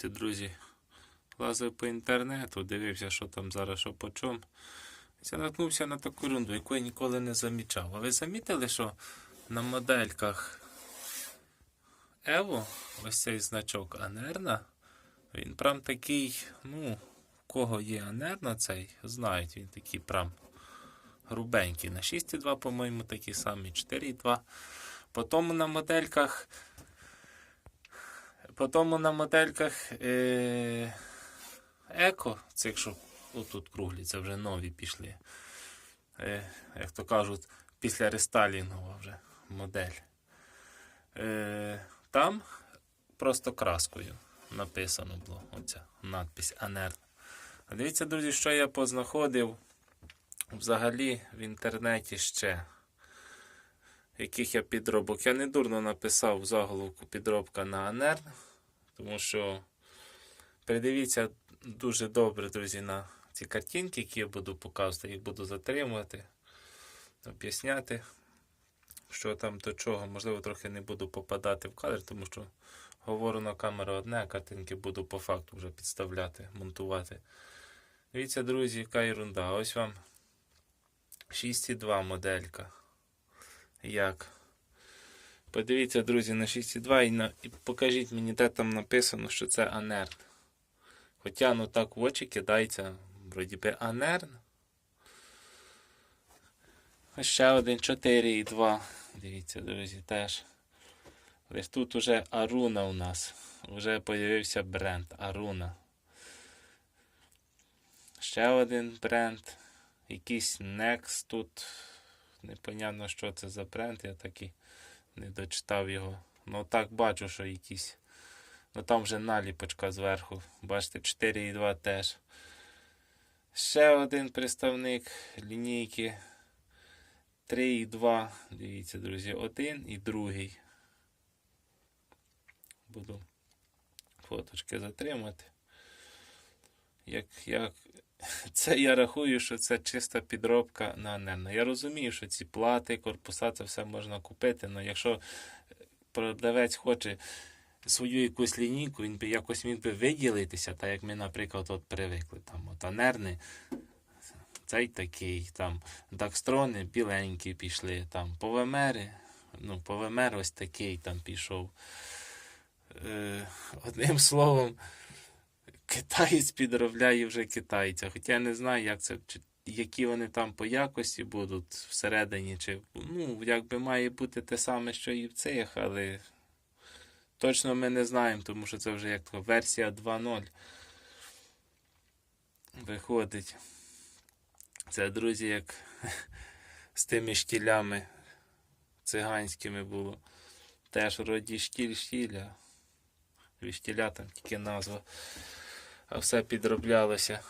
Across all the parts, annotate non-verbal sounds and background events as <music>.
Це, друзі, лазив по інтернету, дивився, що там зараз, що по чому. Я наткнувся на таку рунду, яку я ніколи не замічав. А ви замітили, що на модельках Evo, ось цей значок Анерна, він прям такий, ну, в кого є Анерна цей, знають, він такий прям грубенький. На 6,2, по-моєму, такі самі, 4,2. Потім на модельках. Потім на модельках е- Еко, цих, що отут круглі, це вже нові пішли. Е, як то кажуть, після рестайлінгова вже модель. Е, там просто краскою написано було оця надпись Анерн. А дивіться, друзі, що я познаходив взагалі в інтернеті ще. Яких я підробок. Я не дурно написав в заголовку підробка на Анерн, тому що придивіться дуже добре, друзі, на ці картинки, які я буду показувати, їх буду затримувати, об'ясняти, що там до чого. Можливо, трохи не буду попадати в кадр, тому що говорю на камеру одне, а картинки буду по факту вже підставляти, монтувати. Дивіться, друзі, яка ерунда. Ось вам 6,2 моделька. Як? Подивіться, друзі, на 6,2 і, на... і покажіть мені, де там написано, що це Анерн. Хоча ну так в очі кидається, вроді би Анерн. Ще один 4,2. Дивіться, друзі, теж. Ось тут уже Аруна у нас. Вже з'явився бренд Аруна. Ще один бренд. Якийсь Next тут. Непонятно, що це за бренд, я так і не дочитав його. Ну так бачу, що якийсь. Ну там вже наліпочка зверху. Бачите, 4,2 теж. Ще один представник лінійки 3,2. Дивіться, друзі, один і другий. Буду фоточки затримати. Як, як... <laughs> Це я рахую, що це чиста підробка на Анерно. Я розумію, що ці плати, корпуса, це все можна купити, але якщо продавець хоче свою якусь лінійку, він би якось міг би виділитися, так як ми, наприклад, от привикли. Там, от Анерни, цей такий, там, Дакстрони біленькі пішли, там, Повемери, ну, Повемер ось такий там пішов. Е, одним словом, китаєць <laughs> підробляє вже китайця. Хоча я не знаю, як це, чи, які вони там по якості будуть всередині, чи ну, якби має бути те саме, що і в цих, але точно ми не знаємо, тому що це вже як така версія 2.0 виходить. Це, друзі, як <laughs> з тими штілями циганськими було. Теж вроді штіль штіля. Від там тільки назва. Все підроблялося.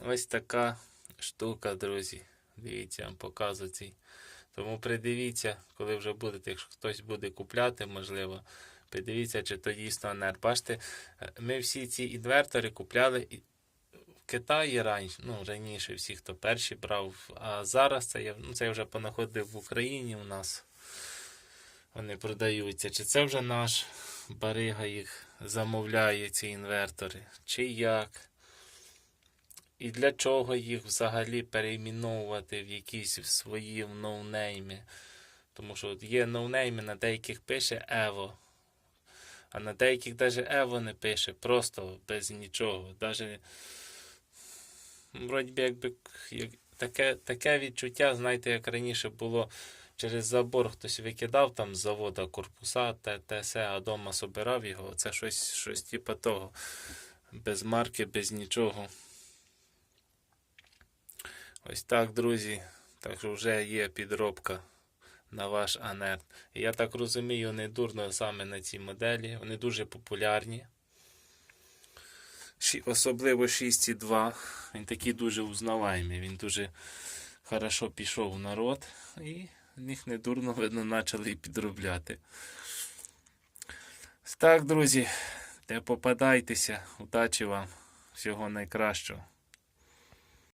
Ось така штука, друзі. Дивіться, я вам показую цей. Тому придивіться, коли вже будете, якщо хтось буде купляти, можливо, придивіться, чи то дійсно анер. Бачите, ми всі ці інвертори купляли в Китаї раніше, ну, раніше всі, хто перші брав, а зараз це я, ну, це я вже понаходив в Україні у нас. Вони продаються. Чи це вже наш барига їх замовляє, ці інвертори, чи як? І для чого їх взагалі перейменовувати в якісь свої ноунейми? Тому що от є ноунейми, на деяких пише Ево, а на деяких навіть Ево не пише, просто без нічого. Даже, вроді якби як, таке, таке відчуття, знаєте, як раніше було через забор хтось викидав там з завода корпуса, те, те се, а дома собирав його. Це щось, щось типу того. Без марки, без нічого. Ось так, друзі. Так що вже є підробка на ваш Анер. Я так розумію, не дурно саме на цій моделі. Вони дуже популярні. Особливо 6,2. Він такий дуже узнаваємий. Він дуже хорошо пішов в народ. І їх не дурно, видно, почали і підробляти. Так, друзі, не попадайтеся. Удачі вам. Всього найкращого.